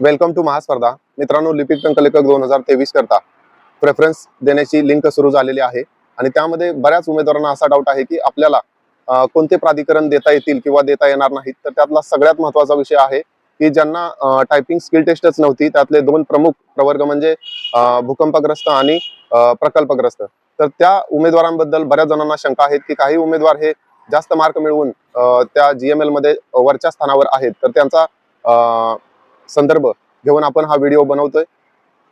Welcome to महास्पर्धा मित्रांनो लिपिक टंकलेखक दोन हजार तेवीस करता प्रेफरन्स देण्याची लिंक सुरू झालेली आहे. आणि त्यामध्ये बऱ्याच उमेदवारांना असा डाऊट आहे की आपल्याला कोणते प्राधिकरण देता येतील किंवा देता येणार नाहीत? तर त्यातला सगळ्यात महत्त्वाचा विषय आहे की ज्यांना टायपिंग स्किल टेस्टच नव्हती त्यातले दोन प्रमुख प्रवर्ग म्हणजे भूकंपग्रस्त आणि प्रकल्पग्रस्त. तर त्या उमेदवारांबद्दल बऱ्याच जणांना शंका आहेत की काही उमेदवार हे जास्त मार्क मिळवून त्या त्या जीएमएलमध्ये वरच्या स्थानावर आहेत. तर त्यांचा अं, संदर्भ घेऊन आपण हा व्हिडिओ बनवतोय.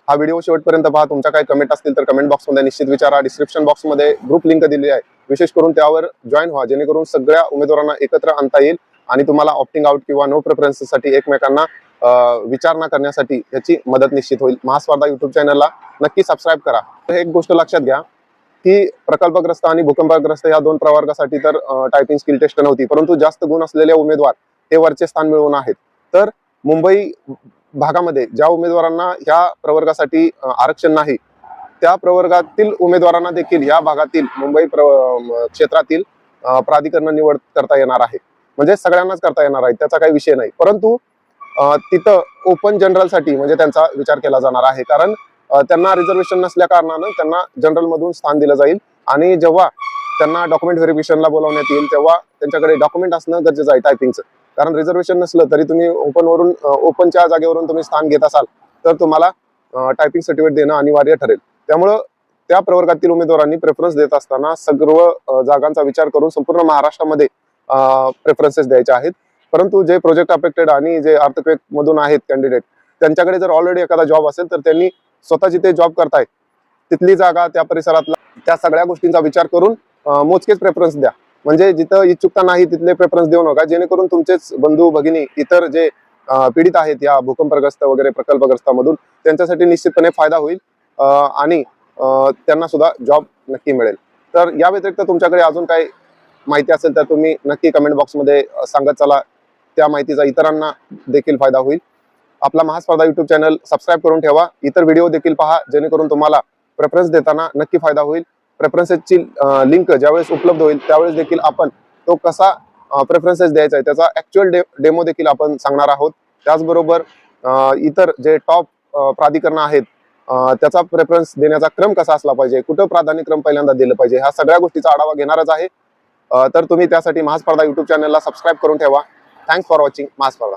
हा व्हिडिओ शेवटपर्यंत पहा. तुमच्या काही कमेंट असतील तर कमेंट बॉक्समध्ये निश्चित विचारा. डिस्क्रिप्शन बॉक्समध्ये ग्रुप लिंक दिली आहे. विशेष करून त्यावर जॉईन व्हा. जेणेकरून सगळ्या उमेदवारांना एकत्र आणता येईल आणि तुम्हाला ऑप्टिंग आउट किंवा नो प्रेफरन्ससाठी एकमेकांना विचारणा करण्यासाठी याची मदत निश्चित होईल. महास्पर्धा युट्यूब चॅनलला नक्की सबस्क्राईब करा. तर एक गोष्ट लक्षात घ्या की प्रकल्पग्रस्त आणि भूकंपग्रस्त या दोन प्रवर्गासाठी तर टायपिंग स्किल टेस्ट नव्हती. परंतु जास्त गुण असलेले उमेदवार हे वरचे स्थान मिळवून आहेत. तर मुंबई भागामध्ये ज्या उमेदवारांना ह्या प्रवर्गासाठी आरक्षण नाही त्या प्रवर्गातील उमेदवारांना देखील या भागातील मुंबई प्र क्षेत्रातील प्राधिकरण निवड करता येणार आहे. म्हणजे सगळ्यांनाच करता येणार आहे त्याचा काही विषय नाही. परंतु तिथं ओपन जनरलसाठी म्हणजे त्यांचा विचार केला जाणार आहे. कारण त्यांना रिझर्वेशन नसल्या कारणानं त्यांना जनरलमधून स्थान दिलं जाईल. आणि जेव्हा त्यांना डॉक्युमेंट व्हेरिफिकेशनला बोलावण्यात येईल तेव्हा त्यांच्याकडे डॉक्युमेंट असणं गरजेचं आहे टायपिंगचं कारण रिझर्वेशन नसलं तरी तुम्ही ओपन वरून ओपनच्या जागेवरून तुम्ही स्थान घेत असाल तर तुम्हाला टायपिंग सर्टिफिकेट देणं अनिवार्य ठरेल. त्यामुळं त्या प्रवर्गातील उमेदवारांनी प्रेफरन्स देत असताना सर्व जागांचा विचार करून संपूर्ण महाराष्ट्रामध्ये प्रेफरन्सेस द्यायचे आहेत. परंतु जे प्रोजेक्ट अफेक्टेड आणि जे अर्थक्वेक मधून आहेत कॅन्डिडेट त्यांच्याकडे जर ऑलरेडी एखादा जॉब असेल तर त्यांनी स्वतः जिथे जॉब करताय तिथली जागा त्या परिसरातला त्या सगळ्या गोष्टींचा विचार करून मोजकेच प्रेफरन्स द्या. म्हणजे जिथं इच्छुकता नाही तिथले प्रेफरन्स देऊ नका. जेणेकरून तुमचेच बंधू भगिनी इतर जे पीडित आहेत या भूकंपग्रस्त वगैरे प्रकल्पग्रस्तामधून त्यांच्यासाठी निश्चितपणे फायदा होईल. आणि त्यांना सुद्धा जॉब नक्की मिळेल. तर या व्यतिरिक्त तुमच्याकडे अजून काही माहिती असेल तर तुम्ही नक्की कमेंट बॉक्समध्ये सांगत चला. त्या माहितीचा इतरांना देखील फायदा होईल. आपला महास्पर्धा युट्यूब चॅनल सबस्क्राईब करून ठेवा. इतर व्हिडिओ देखील पहा. जेणेकरून तुम्हाला प्रेफरन्स देताना नक्की फायदा होईल. प्रेफरन्सेसची लिंक ज्यावेळेस उपलब्ध होईल त्यावेळेस देखील आपण तो कसा प्रेफरन्सेस द्यायचा आहे त्याचा ऍक्च्युअल डेमो देखील आपण सांगणार आहोत. त्याचबरोबर इतर जे टॉप प्राधिकरण आहेत त्याचा प्रेफरन्स देण्याचा क्रम कसा असला पाहिजे कुठं प्राधान्यक्रम पहिल्यांदा दिलं पाहिजे ह्या सगळ्या गोष्टीचा आढावा घेणारच आहे. तर तुम्ही त्यासाठी महास्पर्धा युट्यूब चॅनलला सबस्क्राईब करून ठेवा. Thanks for watching महास्पर्धा